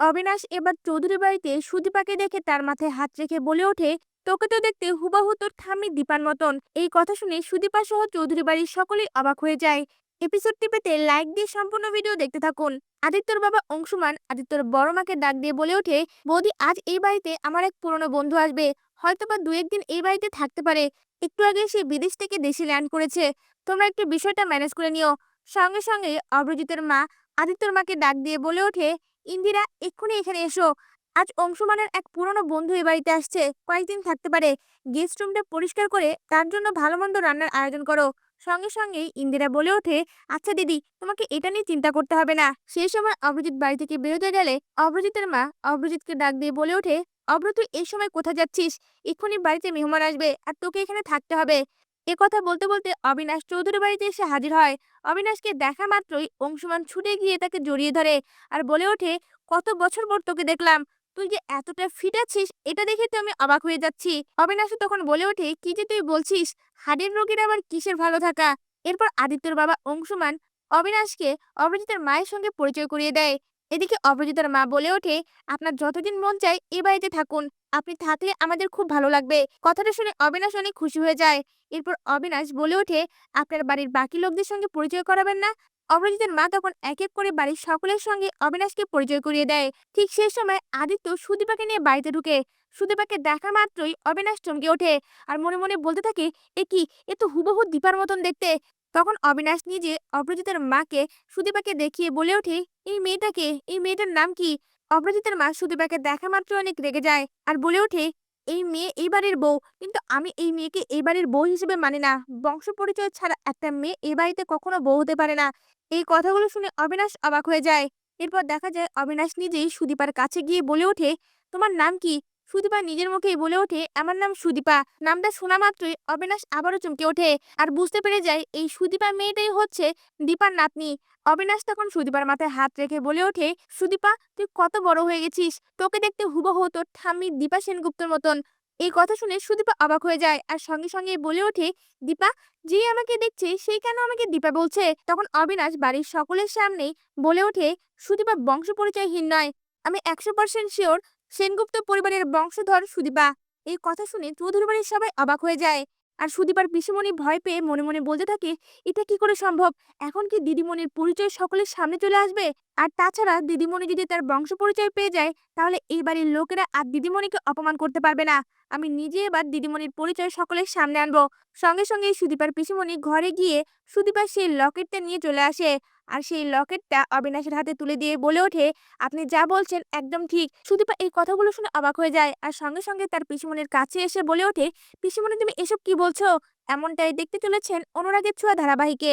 অবিনাশ এবার চৌধুরী বাড়িতে সুদীপাকে দেখে তার মাথায় হাত রেখে বলে ওঠে, তোকে তো দেখতে হুবাহু তোর ঠাম্মি দীপার মতন। এই কথা শুনে সুদীপা সহ চৌধুরী বাড়ির সকলেই অবাক হয়ে যায়। এপিসোডটি পেতে লাইক দিয়ে সম্পূর্ণ ভিডিও দেখতে থাকুন। আদিত্যর বাবা অংশুমান আদিত্যর বড় মাকে ডাক দিয়ে বলে ওঠে, বৌদি, আজ এই বাড়িতে আমার এক পুরনো বন্ধু আসবে। হয়তোবা দু একদিন এই বাড়িতে থাকতে পারে। একটু আগে সে বিদেশ থেকে দেশে ল্যান্ড করেছে। তোমরা একটু বিষয়টা ম্যানেজ করে নিও। সঙ্গে সঙ্গে অভিজিতের মা আদিত্যর মাকে ডাক দিয়ে বলে ওঠে ইন্দিরা, এক্ষুনি এখানে এসো। আজ অংশুমানের এক পুরনো বন্ধু এ বাড়িতে আসছে। কয়েকদিন থাকতে পারে। গেস্ট রুমটা পরিষ্কার করে তার জন্য ভালো মন্দ রান্নার আয়োজন করো। সঙ্গে সঙ্গেই ইন্দিরা বলে ওঠে আচ্ছা দিদি, তোমাকে এটা নিয়ে চিন্তা করতে হবে না। সেই সময় অভিজিৎ বাড়ি থেকে বেরোতে গেলে অভিজিতের মা অভিজিৎকে ডাক দিয়ে বলে ওঠে, অভ্র, তুই এই সময় কোথায় যাচ্ছিস? এক্ষুনি বাড়িতে মেহমান আসবে আর তোকে এখানে থাকতে হবে। এ কথা বলতে বলতে অবিনাশ চৌধুরী বাড়িতে এসে হাজির হয়। অবিনাশকে দেখা মাত্রই অংশুমান ছুটে গিয়ে তাকে জড়িয়ে ধরে আর বলে ওঠে, কত বছর পর তোকে দেখলাম। তুই যে এতটা ফিট আছিস, এটা দেখে তো আমি অবাক হয়ে যাচ্ছি। অবিনাশও তখন বলে ওঠে, কি যে তুই বলছিস? হাড়ের রোগীর আবার কিসের ভালো থাকা? এরপর আদিত্যর বাবা অংশুমান অবিনাশকে অভিজিতের মায়ের সঙ্গে পরিচয় করিয়ে দেয়। এদিকে অপরাজিতার মা বলে ওঠে, আপনার যতদিন মন চায় এ বাড়িতে থাকুন। আপনি থাকলে আমাদের খুব ভালো লাগবে। কথাটা শুনে অবিনাশ অনেক খুশি হয়ে যায়। এরপর অবিনাশ বলে ওঠে, আপনার বাড়ির বাকি লোকদের সঙ্গে পরিচয় করাবেন না। অপরাজিতার মা তখন এক এক করে বাড়ির সকলের সঙ্গে অবিনাশকে পরিচয় করিয়ে দেয়। ঠিক সেই সময় আদিত্য সুদীপাকে নিয়ে বাড়িতে ঢুকে। সুদীপাকে দেখা মাত্রই অবিনাশ চমকে ওঠে। আর মনে মনে বলতে থাকে, এ কি? এ তো হুবহু দীপার মতন দেখতে। তখন অবিনাশ নিজে অপরাজিতার মাকে সুদীপাকে দেখিয়ে বলে ওঠে, এই মেয়েটাকে, এই মেয়েটার নাম কি? অপরাজিতার মা সুদীপাকে দেখা মাত্র অনেক রেগে যায় আর বলে ওঠে, এই মেয়ে এই বাড়ির বউ, কিন্তু আমি এই মেয়েকে এই বাড়ির বউ হিসেবে মানি না। বংশ পরিচয় ছাড়া একটা মেয়ে এই বাড়িতে কখনো বউ হতে পারে না এই কথাগুলো শুনে অবিনাশ অবাক হয়ে যায়। এরপর দেখা যায় অবিনাশ নিজেই সুদীপার কাছে গিয়ে বলে ওঠে, তোমার নাম কি? সুদীপা নিজের মুখেই বলে ওঠে, আমার নাম সুদীপা। নামটা শোনা মাত্রই অবিনাশ আবারও চমকে ওঠে। আর বুঝতে পেরে যায় এই সুদীপা মেয়েটাই হচ্ছে দীপার নাতনি। অবিনাশ তখন সুদীপার মাথায় হাত রেখে বলে ওঠে, সুদীপা, তুই কত বড় হয়ে গেছিস। তোকে দেখতে হুবহু তোর ঠাম্মি দীপা সেনগুপ্তর মতন। এই কথা শুনে সুদীপা অবাক হয়ে যায় আর সঙ্গে সঙ্গে বলে ওঠে, দীপা, যে আমাকে দেখছে সেই কেন আমাকে দীপা বলছে? তখন অবিনাশ বাড়ির সকলের সামনেই বলে ওঠে, সুদীপা বংশ পরিচয়হীন নয়। আমি একশো পার্সেন্ট শিওর সেনগুপ্ত পরিবারের বংশধর সুদীপা এই কথা শুনে চৌধুরী বাড়ির সবাই অবাক হয়ে যায়। আর সুদীপার পিসিমণি ভয় পেয়ে মনে মনে বলতে থাকে, এটা কি করে সম্ভব? এখন কি দিদিমণির পরিচয় সকলের সামনে চলে আসবে? আর তাছাড়া দিদিমণি যদি তার বংশ পরিচয় পেয়ে যায়, তাহলে এই বাড়ির লোকেরা আর দিদিমণিকে অপমান করতে পারবে না। আমি নিজে এবার দিদিমণির পরিচয় সকলের সামনে আনব। সঙ্গে সঙ্গে সুদীপার পিসিমণি ঘরে গিয়ে সুদীপার সেই লকেটটা নিয়ে চলে আসে। আর সেই লকেটটা অবিনাশের হাতে তুলে দিয়ে বলে ওঠে, আপনি যা বলছেন একদম ঠিক। সুদীপা এই কথাগুলো শুনে অবাক হয়ে যায়। আর সঙ্গে সঙ্গে তার পিসিমণির কাছে এসে বলে ওঠে, পিসিমণি তুমি এসব কি বলছো? এমনটাই দেখতে চলেছেন অনুরাগের ছোঁয়া ধারাবাহিকে।